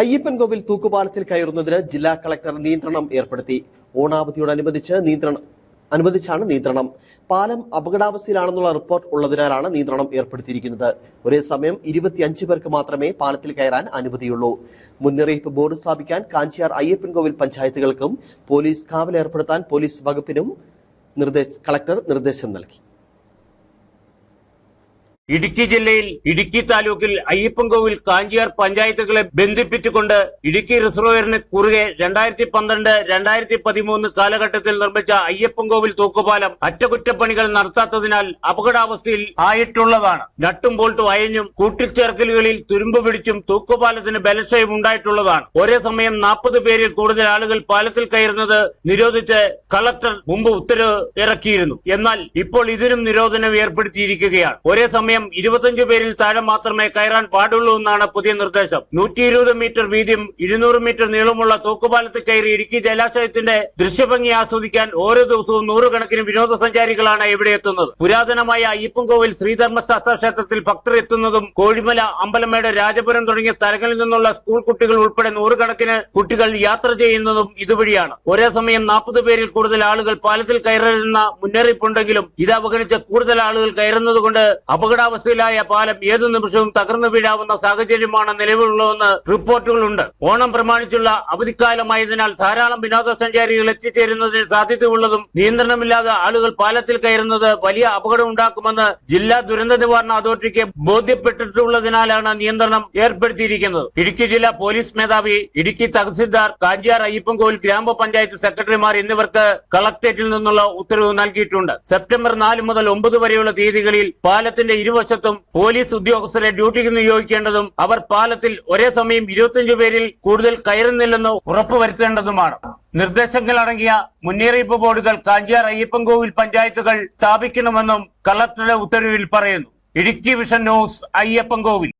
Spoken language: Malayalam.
അയ്യപ്പൻകോവിൽ തൂക്കുപാലത്തിൽ കയറുന്നതിന് ജില്ലാ കളക്ടർ നിയന്ത്രണം ഏർപ്പെടുത്തി. ഓണാവധിയോടനുബന്ധിച്ച് നിയന്ത്രണം അനുവദിച്ചാണ് നിയന്ത്രണം. പാലം അപകടാവസ്ഥയിലാണെന്നുള്ള റിപ്പോർട്ട് ഉള്ളതിനാലാണ് നിയന്ത്രണം ഏർപ്പെടുത്തിയിരിക്കുന്നത്. ഒരേ സമയം ഇരുപത്തിയഞ്ച് പേർക്ക് മാത്രമേ പാലത്തിൽ കയറാൻ അനുമതിയുള്ളൂ. മുന്നറിയിപ്പ് ബോർഡ് സ്ഥാപിക്കാൻ കാഞ്ചിയാർ അയ്യപ്പൻകോവിൽ പഞ്ചായത്തുകൾക്കും പോലീസ് കാവൽ ഏർപ്പെടുത്താൻ പോലീസ് വകുപ്പിനും നിർദ്ദേശ കളക്ടർ നിർദ്ദേശം നൽകി. ഇടുക്കി ജില്ലയിൽ ഇടുക്കി താലൂക്കിൽ അയ്യപ്പൻകോവിൽ കാഞ്ചിയാർ പഞ്ചായത്തുകളെ ബന്ധിപ്പിച്ചുകൊണ്ട് ഇടുക്കി റിസർവയറിന് കുറുകെ രണ്ടായിരത്തി പന്ത്രണ്ട് രണ്ടായിരത്തി പതിമൂന്ന് കാലഘട്ടത്തിൽ നിർമ്മിച്ച അയ്യപ്പൻകോവിൽ തൂക്കുപാലം അറ്റകുറ്റപ്പണികൾ നടത്താത്തതിനാൽ അപകടാവസ്ഥയിൽ ആയിട്ടുള്ളതാണ്. നട്ടും ബോൾട്ടും അയഞ്ഞും കൂട്ടിച്ചേർക്കലുകളിൽ തുരുമ്പ് പിടിച്ചും തൂക്കുപാലത്തിന് ബലശയം ഉണ്ടായിട്ടുള്ളതാണ്. ഒരേ സമയം നാൽപ്പത് പേരിൽ കൂടുതൽ ആളുകൾ പാലത്തിൽ കയറുന്നത് നിരോധിച്ച് കളക്ടർ മുമ്പ് ഉത്തരവ് ഇറക്കിയിരുന്നു. എന്നാൽ ഇപ്പോൾ ഇതിനും നിരോധനം ഏർപ്പെടുത്തിയിരിക്കുകയാണ്. ഒരേ സമയം ഇരുപത്തഞ്ച് പേരിൽ താഴെ മാത്രമേ കയറാൻ പാടുള്ളൂ എന്നാണ് പുതിയ നിർദ്ദേശം. നൂറ്റി ഇരുപത് മീറ്റർ വീതിയും ഇരുന്നൂറ് മീറ്റർ നീളമുള്ള തൂക്കുപാലത്ത് കയറി ഇടുക്കി ജലാശയത്തിന്റെ ദൃശ്യഭംഗി ആസ്വദിക്കാൻ ഓരോ ദിവസവും നൂറുകണക്കിന് വിനോദസഞ്ചാരികളാണ് ഇവിടെ എത്തുന്നത്. പുരാതനമായ അയ്യപ്പൻകോവിൽ ശ്രീധർമ്മശാസ്ത്ര ക്ഷേത്രത്തിൽ ഭക്തർ എത്തുന്നതും കോഴിമല അമ്പലമേട് രാജപുരം തുടങ്ങിയ സ്ഥലങ്ങളിൽ നിന്നുള്ള സ്കൂൾ കുട്ടികൾ ഉൾപ്പെടെ നൂറുകണക്കിന് കുട്ടികൾ യാത്ര ചെയ്യുന്നതും ഇതുവഴിയാണ്. ഒരേ സമയം നാൽപ്പത് പേരിൽ കൂടുതൽ ആളുകൾ പാലത്തിൽ കയറരുന്ന മുന്നറിയിപ്പുണ്ടെങ്കിലും ഇത് അവഗണിച്ച് കൂടുതൽ ആളുകൾ കയറുന്നത് കൊണ്ട് അപകടാവസ്ഥയിലായ പാലം ഏതു നിമിഷവും തകർന്നു വീഴാവുന്ന സാഹചര്യമാണ് നിലവിലുള്ളതെന്ന് റിപ്പോർട്ടുകളുണ്ട്. ഓണം പ്രമാണിച്ചുള്ള അവധിക്കാലമായതിനാൽ ധാരാളം വിനോദസഞ്ചാരികൾ എത്തിച്ചേരുന്നതിന് സാധ്യതയുള്ളതും നിയന്ത്രണമില്ലാതെ ആളുകൾ പാലത്തിൽ കയറുന്നത് വലിയ അപകടം ഉണ്ടാക്കുമെന്ന് ജില്ലാ ദുരന്ത നിവാരണ അതോറിറ്റിക്ക് ബോധ്യപ്പെട്ടിട്ടുള്ളതിനാലാണ് നിയന്ത്രണം ഏർപ്പെടുത്തിയിരിക്കുന്നത്. ഇടുക്കി ജില്ലാ പോലീസ് മേധാവി ഇടുക്കി തഹസിൽദാർ കാഞ്ചിയാർ അയ്യപ്പൻകോവിൽ ഗ്രാമപഞ്ചായത്ത് സെക്രട്ടറിമാർ എന്നിവർക്ക് കളക്ടറേറ്റിൽ നിന്നുള്ള ഉത്തരവ് നൽകിയിട്ടുണ്ട്. സെപ്റ്റംബർ നാല് മുതൽ ഒമ്പത് വരെയുള്ള തീയതികളിൽ പാലത്തിന്റെ ഇരുവശത്തും പോലീസ് ഉദ്യോഗസ്ഥരെ ഡ്യൂട്ടിക്ക് നിയോഗിക്കേണ്ടതും അവർ പാലത്തിൽ ഒരേ സമയം ഇരുപത്തിയഞ്ചു പേരിൽ കൂടുതൽ കയറുന്നില്ലെന്ന് ഉറപ്പുവരുത്തേണ്ടതുമാണ്. നിർദ്ദേശങ്ങൾ അടങ്ങിയ മുന്നറിയിപ്പ് ബോർഡുകൾ കാഞ്ചിയാർ അയ്യപ്പൻകോവിൽ പഞ്ചായത്തുകൾ സ്ഥാപിക്കണമെന്നും കളക്ടറുടെ ഉത്തരവിൽ പറയുന്നു. Idukki vision news Ayyappancovil.